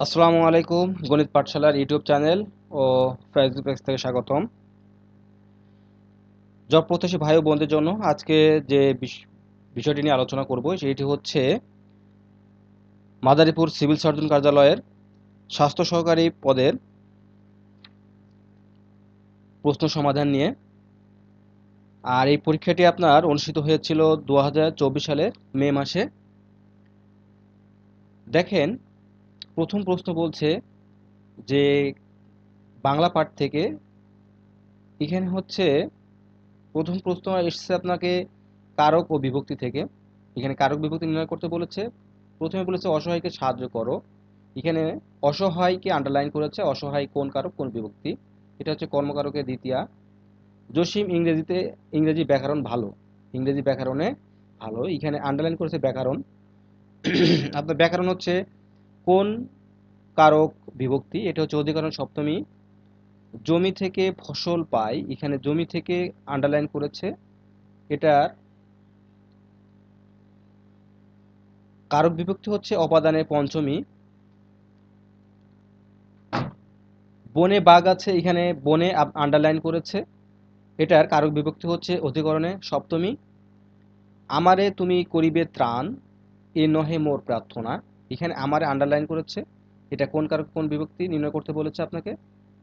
আসসালামু আলাইকুম, গণিত পাঠশালার ইউটিউব চ্যানেল ও ফেসবুক পেজ থেকে স্বাগতম। জব প্রত্যাশী ভাই ও বোনদের জন্য আজকে যে বিষ- বিষয়টি নিয়ে আলোচনা করব, সেটি হচ্ছে মাদারীপুর সিভিল সার্জন কার্যালয়ের স্বাস্থ্য সহকারী পদের প্রশ্ন সমাধান নিয়ে। আর এই পরীক্ষাটি আপনার অনুষ্ঠিত হয়েছিল দু হাজার চব্বিশ সালের মে মাসে। দেখেন প্রথম প্রশ্ন বলছে যে বাংলা পাঠ থেকে এখানে হচ্ছে প্রথম প্রশ্ন এসেছে আপনাকে কারক ও বিভক্তি থেকে। এখানে কারক বিভক্তি নির্ণয় করতে বলেছে। প্রথমে বলেছে অসহায়কে সাহায্য করো। এখানে অসহায়কে আন্ডারলাইন করেছে, অসহায় কোন কারক, কোন বিভক্তি। এটা হচ্ছে কর্মকারকের দ্বিতীয়া। জসিম ইংরেজিতে, ইংরেজি ব্যাকরণ ভালো। ইংরেজি ব্যাকরণে ভালো। এখানে আন্ডারলাইন করেছে ব্যাকরণ। আপনার ব্যাকরণ হচ্ছে কোন কারক বিভক্তি? এটা হচ্ছে অধিকরণ সপ্তমী। জমি থেকে ফসল পাই, এখানে জমি থেকে আন্ডারলাইন করেছে। এটার কারক বিভক্তি হচ্ছে অপাদানে পঞ্চমী। বনে বাঘ আছে, এখানে বনে আন্ডারলাইন করেছে। এটার কারক বিভক্তি হচ্ছে অধিকরণে সপ্তমী। আমারে তুমি করিবে ত্রাণ, এ নহে মোর প্রার্থনা। এখানে আমারে আন্ডারলাইন করেছে। এটা কোন কারক কোন বিভক্তি নির্ণয় করতে বলেছে আপনাকে?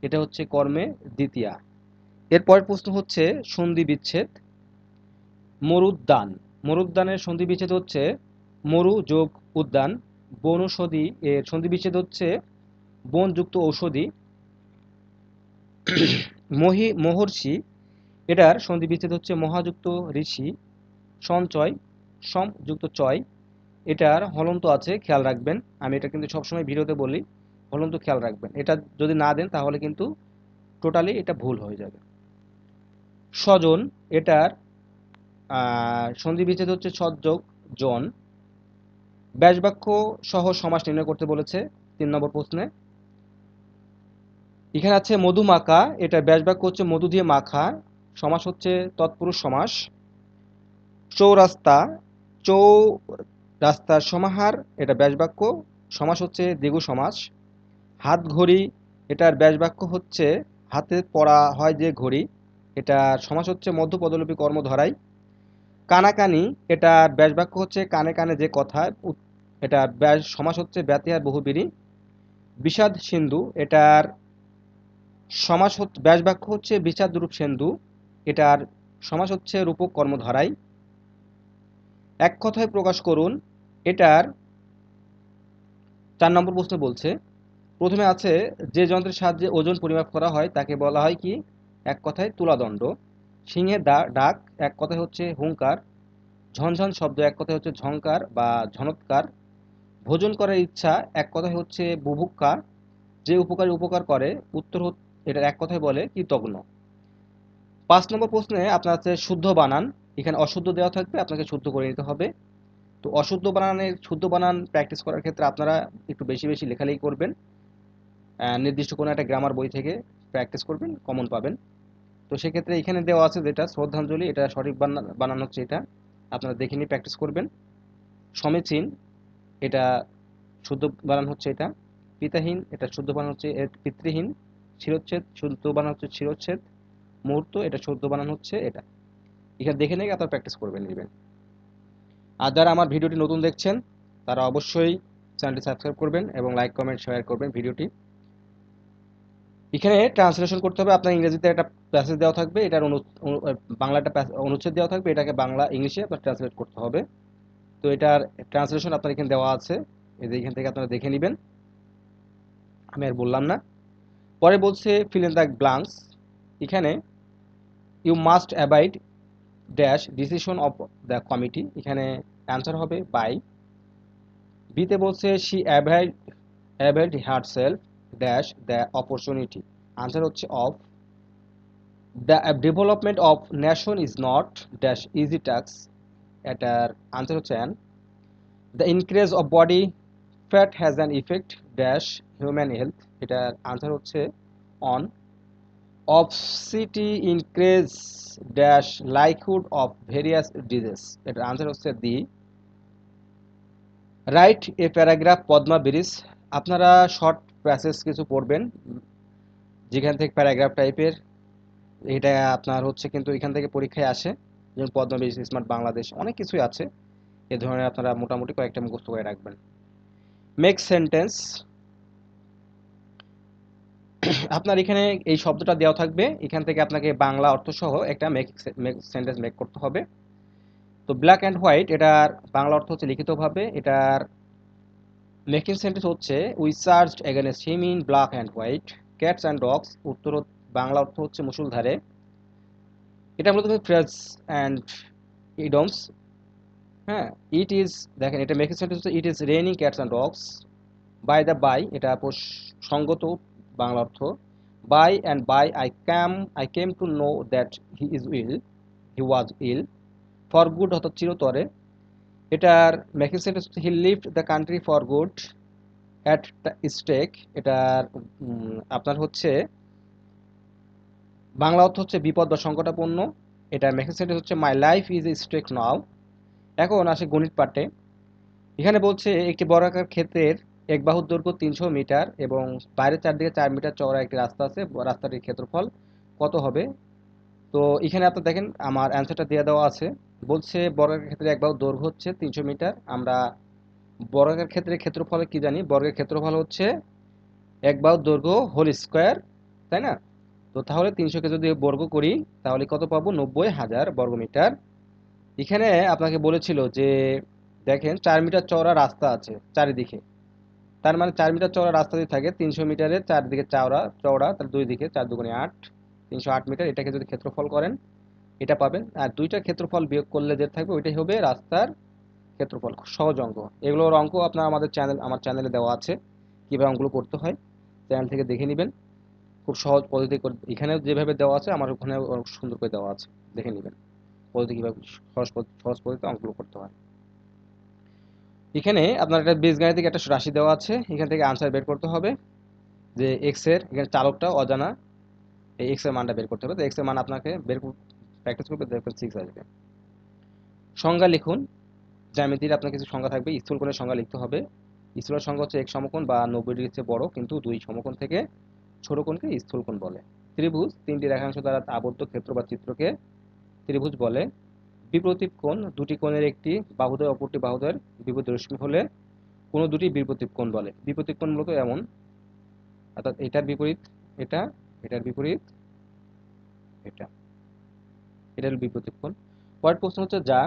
এটা হচ্ছে কর্মে দ্বিতীয়া। এরপরের প্রশ্ন হচ্ছে সন্ধি বিচ্ছেদ, মরুদ্যান। মরুদ্যানের সন্ধি বিচ্ছেদ হচ্ছে মরু যোগ উদ্যান। বনৌষধি এর সন্ধি বিচ্ছেদ হচ্ছে বনযুক্ত ঔষধি। মহি, মহর্ষি, এটার সন্ধি বিচ্ছেদ হচ্ছে মহাযুক্ত ঋষি। সঞ্চয়, সম যুক্ত চয়। এটার হলন্ত আছে, খেয়াল রাখবেন। আমি এটা কিন্তু সবসময় ভিডিওতে বলি, হলন্ত খেয়াল রাখবেন। এটা যদি না দেন, তাহলে কিন্তু টোটালি এটা ভুল হয়ে যাবে। স্বজন, এটার সন্ধি বিচ্ছেদ হচ্ছে সযোগ জন। ব্যাসবাক্য সহ সমাস নির্ণয় করতে বলেছে তিন নম্বর প্রশ্নে। এখানে আছে মধু মাখা, এটা ব্যাসবাক্য হচ্ছে মধু দিয়ে মাখা, সমাস হচ্ছে তৎপুরুষ সমাস। চৌরাস্তা, চৌ রাস্তার সমাহার, এটা ব্যাসবাক্য, সমাস হচ্ছে দ্বিগু সমাস। হাত ঘড়ি, এটার ব্যাসবাক্য হচ্ছে হাতে পড়া হয় যে ঘড়ি, এটা সমাস হচ্ছে মধ্য পদলোপী কর্ম ধরাই কানাকানি এটা ব্যাসবাক্য হচ্ছে কানে কানে যে কথা এটা ব্যাস, সমাস হচ্ছে ব্যতিহার বহুবিরি। বিষাদ সিন্ধু, এটার সমাস ব্যাসবাক্য হচ্ছে বিষাদ রূপ সিন্ধু, এটার সমাস হচ্ছে রূপক কর্মধারাই এক কথায় প্রকাশ করুন, এটার চার নম্বর প্রশ্ন বলছে, প্রথমে আছে, যে যন্ত্রের সাহায্যে ওজন পরিমাপ করা হয়, তাকে বলা হয় কি? এক কথায় তুলাদণ্ড। সিংহের ডাক, এক কথায় হচ্ছে হুঙ্কার। ঝনঝন শব্দ, এক কথায় হচ্ছে ঝঙ্কার বা ঝনৎকার। ভোজন করার ইচ্ছা, এক কথায় হচ্ছে বুভুক্ষা যে উপকারী উপকার করে, উত্তর এটার এক কথায় বলে কৃতজ্ঞ পাঁচ নম্বর প্রশ্নে আপনার আছে শুদ্ধ বানান। এখানে অশুদ্ধ দেওয়া থাকবে, আপনাকে শুদ্ধ করে নিতে হবে। তো অশুদ্ধ বানানের, শুদ্ধ বানান প্র্যাকটিস করার ক্ষেত্রে আপনারা একটু বেশি বেশি লেখালেখি করবেন। নির্দিষ্ট কোনো একটা গ্রামার বই থেকে প্র্যাকটিস করবেন কমন পাবেন। তো সেক্ষেত্রে এখানে দেওয়া আছে যেটা, শ্রদ্ধাঞ্জলি, এটা সঠিক বানান হচ্ছে এটা। আপনারা দেখে নিয়ে প্র্যাকটিস করবেন। সমীচীন, এটা শুদ্ধ বানান হচ্ছে এটা। পিতাহীন, এটা শুদ্ধ বানান হচ্ছে পিতৃহীন। শিরোচ্ছেদ, শুদ্ধ বানান হচ্ছে শিরোচ্ছেদ। মুহূর্ত, এটা শুদ্ধ বানান হচ্ছে এটা। এখানে দেখে নিয়ে আপনারা প্র্যাকটিস করবেন, নেবেন। আর যারা আমার ভিডিওটি নতুন দেখছেন, তারা অবশ্যই চ্যানেলটি সাবস্ক্রাইব করবেন এবং লাইক কমেন্ট শেয়ার করবেন ভিডিওটি। এখানে ট্রান্সলেশন করতে হবে, আপনার ইংরেজিতে একটা প্যাসেজ দেওয়া থাকবে, এটার বাংলা একটা অনুচ্ছেদ দেওয়া থাকবে, এটাকে বাংলা ইংলিশে আপনার ট্রান্সলেট করতে হবে। তো এটার ট্রান্সলেশন আপনার এখানে দেওয়া আছে, এই যে এখান থেকে আপনারা দেখে নেবেন। আমি আর বললাম না। পরে বলছে ফিল ইন দ্য ব্লাঙ্কস এখানে you must abide dash decision of the committee এখানে অ্যান্সার হবে বাই বিতে বলছে she avoid avoid self dash the opportunity answer হচ্ছে of the development of nation is not dash easy tasks এটার answer হচ্ছে an the increase of body fat has an effect dash human health এটার answer হচ্ছে on obesity increase dash likelihood of various disease এটার answer হচ্ছে the write a paragraph Padma bridge আপনারা short passage কিছু পড়বেন। যেখান থেকে প্যারাগ্রাফ টাইপের এটা আপনার হচ্ছে কিন্তু এখান থেকে পরীক্ষায় আসে। যেমন পদ্মবীজ স্মার্ট বাংলাদেশ অনেক কিছুই আছে। এ ধরনের আপনারা মোটামুটি কয়েকটা মুখস্থ করে রাখবেন। মেক সেন্টেন্স আপনার এখানে এই শব্দটা দেওয়া থাকবে। এখান থেকে আপনাকে বাংলা অর্থ সহ একটা মেক সেন্টেন্স মেক করতে হবে। তো ব্ল্যাক অ্যান্ড হোয়াইট এটার বাংলা অর্থ হচ্ছে লিখিতভাবে। এটার মেকিং সেন্টেন্স হচ্ছে we searched against him in black and white cats and dogs উত্তর বাংলা অর্থ হচ্ছে মুসুলধারে এটা মূলত ফ্রেজ অ্যান্ড ইডমস হ্যাঁ ইট ইজ দেখেন, এটা মেকিং সেন্টেন্স হচ্ছে it is raining cats and dogs by the by এটা সঙ্গত বাংলা অর্থ by and by I came I came to know that he is will he was ill for good অর্থাৎ চিরতরে। এটার making sentence he lived the country for good at stake এটার আপনার হচ্ছে, বাংলা অর্থ হচ্ছে বিপদ বা সংকটাপন্ন এটার মেকিং সেন্টেন্স হচ্ছে my life is stake now এখন আসে গণিত পাঠে। এখানে বলছে, একটি বর্গাকার ক্ষেত্রের এক বাহুর দৈর্ঘ্য তিনশো মিটার এবং বাইরের চারদিকে চার মিটার চওড়া একটি রাস্তা আছে রাস্তাটির ক্ষেত্রফল কত হবে? তো এখানে আপনার দেখেন, আমার অ্যান্সারটা দিয়ে দেওয়া আছে। বলছে বর্গের ক্ষেত্রে এক বাহুর দৈর্ঘ্য হচ্ছে তিনশো মিটার। আমরা বর্গের ক্ষেত্রে ক্ষেত্রফলে কি জানি? বর্গের ক্ষেত্রফল হচ্ছে এক বাহুর দৈর্ঘ্য হোল স্কোয়ার, তাই না? তো তাহলে তিনশোকে যদি বর্গ করি, তাহলে কত পাবো? নব্বই হাজার বর্গমিটার এখানে আপনাকে বলেছিল যে, দেখেন, চার মিটার চওড়া রাস্তা আছে চারিদিকে। তার মানে চার মিটার চওড়া রাস্তা যদি থাকে, তিনশো মিটারের চারদিকে চওড়া চওড়া তার দুই দিকে, চার দুগুণে আট, তিনশো আট মিটার, এটাকে যদি ক্ষেত্রফল করেন, এটা পাবেন। আর দুইটা ক্ষেত্রফল বিয়োগ করলে যে থাকবে, ওইটাই হবে রাস্তার ক্ষেত্রফল সহজ অঙ্ক। এগুলোর অঙ্ক আপনার আমাদের চ্যানেল, আমার চ্যানেলে দেওয়া আছে, কীভাবে অঙ্কগুলো করতে হয়। চ্যানেল থেকে দেখে নেবেন। খুব সহজ পদ্ধতি করে এখানে যেভাবে দেওয়া আছে, আমার ওখানে সুন্দর করে দেওয়া আছে। দেখে নেবেন। পদ্ধতি কীভাবে, সহজ সহজ পদ্ধতিতে অঙ্কগুলো করতে হয়। এখানে আপনার একটা বীজগাণিতিক একটা রাশি দেওয়া আছে, এখান থেকে আনসার বের করতে হবে যে এক্সের এখানে চালকটা অজানা, এই এক্সের মানটা বের করতে হবে। তো এক্সের মান আপনাকে বের প্র্যাকটিস করবে সিক্স আসবে সংজ্ঞা লিখুন। জ্যামিতির আপনার কিছু সংজ্ঞা থাকবে, স্থূল কোণের সংজ্ঞা লিখতে হবে। স্থূলের সংজ্ঞা হচ্ছে এক সমকোণ বা নব্বই ডিগ্রির চেয়ে বড়, কিন্তু দুই সমকোণ থেকে ছোট কোণকে স্থূল কোণ বলে। ত্রিভুজ, তিনটি রেখাংশ দ্বারা আবদ্ধ ক্ষেত্র বা চিত্রকে ত্রিভুজ বলে। বিপ্রতীপ কোণ দুটি কোণের একটি বাহুদয় অপরটি বাহুদয়ের বিপরীত রশ্মি হলে কোনো দুটি বিপ্রতীপ কোণ বলে। বিপ্রতীপ কোণ মূলত এমন, অর্থাৎ এটার বিপরীত এটা, এটার বিপরীত এটা, এটার বিপরীত কোণ। পরের প্রশ্ন হচ্ছে যা,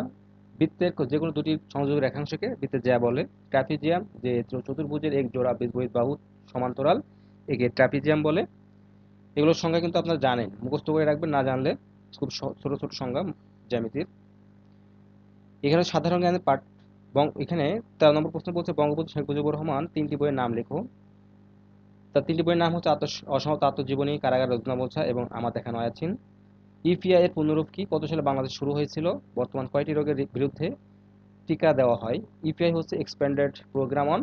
বৃত্তের যে কোনো দুটি সংযোগ রেখাংশকে বৃত্তের যা বলে। ট্রাপিজিয়াম যে চতুর্ভুজের এক জোড়া বিপরীত বাহু সমান্তরাল, একে ট্রাপিজিয়াম বলে। এগুলোর সংখ্যা কিন্তু আপনারা জানেন, মুখস্থ করে রাখবেন, না জানলে খুব ছোট ছোট সংজ্ঞা জ্যামিতির। এখানে সাধারণ জ্ঞানের পাঠ এখানে তেরো নম্বর প্রশ্ন বলছে, বঙ্গবন্ধু শেখ মুজিবুর রহমান তিনটি বইয়ের নাম লেখো। তার তিনটি বইয়ের নাম হচ্ছে আত্ম অসমাপ্ত আত্মজীবনী, কারাগার, রচনা বোঝা এবং আমার দেখা নয়াছিন ইপিআই এর পুনরূপ কি? কত সালে বাংলাদেশ শুরু হয়েছিল? বর্তমান কয়টি রোগের বিরুদ্ধে টিকা দেওয়া হয়? ইপিআই হচ্ছে এক্সপ্যান্ডেড প্রোগ্রাম অন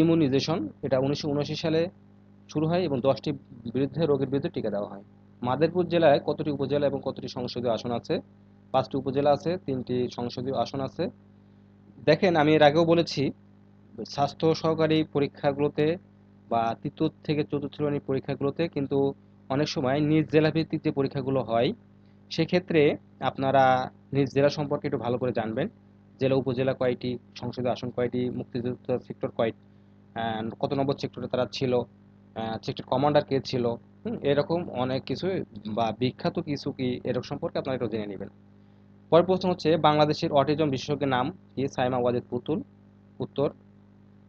ইমিউনাইজেশন এটা উনিশশো উনআশি সালে শুরু হয় এবং দশটি বিরুদ্ধে রোগের বিরুদ্ধে টিকা দেওয়া হয়। মাদারীপুর জেলায় কতটি উপজেলা এবং কতটি সংসদীয় আসন আছে? পাঁচটি উপজেলা আছে, তিনটি সংসদীয় আসন আছে। দেখেন, আমি এর আগেও বলেছি, স্বাস্থ্য সহকারী পরীক্ষাগুলোতে বা তৃতীয় থেকে চতুর্থ শ্রেণির পরীক্ষাগুলোতে কিন্তু অনেক সময় নিজ জেলাভিত্তিক যে পরীক্ষাগুলো হয়, সেক্ষেত্রে আপনারা নিজ জেলা সম্পর্কে একটু ভালো করে জানবেন। জেলা, উপজেলা কয়টি, সংসদীয় আসন কয়টি, মুক্তিযুদ্ধ সেক্টর কয় কত নম্বর সেক্টরে তারা ছিল সেক্টর কমান্ডার কে ছিল এরকম অনেক কিছু বা বিখ্যাত কিছু কি এরকম সম্পর্কে আপনারা একটু জেনে নেবেন। পরের প্রশ্ন হচ্ছে, বাংলাদেশের অটিজম বিশেষজ্ঞের নাম কি? সাইমা ওয়াজেদ পুতুল। উত্তর,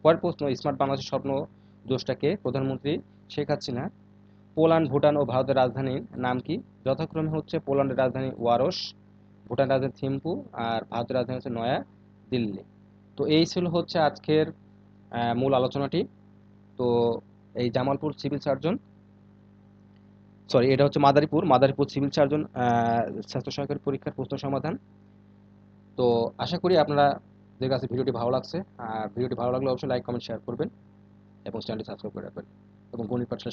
পরের প্রশ্ন, স্মার্ট বাংলাদেশের স্বপ্ন দোষটাকে প্রধানমন্ত্রী শেখ হাসিনা। পোল্যান্ড, ভুটান ও ভারতের রাজধানীর নাম কি? যথাক্রমে হচ্ছে পোল্যান্ডের রাজধানী ওয়ারস ভুটান রাজধানী থিম্পু আর ভারতের রাজধানী হচ্ছে নয়া দিল্লি। তো এই ছিল হচ্ছে আজকের মূল আলোচনাটি। তো এই জামালপুর সিভিল সার্জন সরি এটা হচ্ছে মাদারীপুর। মাদারীপুর সিভিল সার্জন স্বাস্থ্য সহকারী পরীক্ষার প্রশ্ন সমাধান। তো আশা করি আপনারা যে কাছে ভিডিওটি ভালো লাগছে। আর ভিডিওটি ভালো লাগলে অবশ্যই লাইক কমেন্ট শেয়ার করবেন এবং চ্যানেলটি সাবস্ক্রাইব করে রাখবেন। এবং গণিত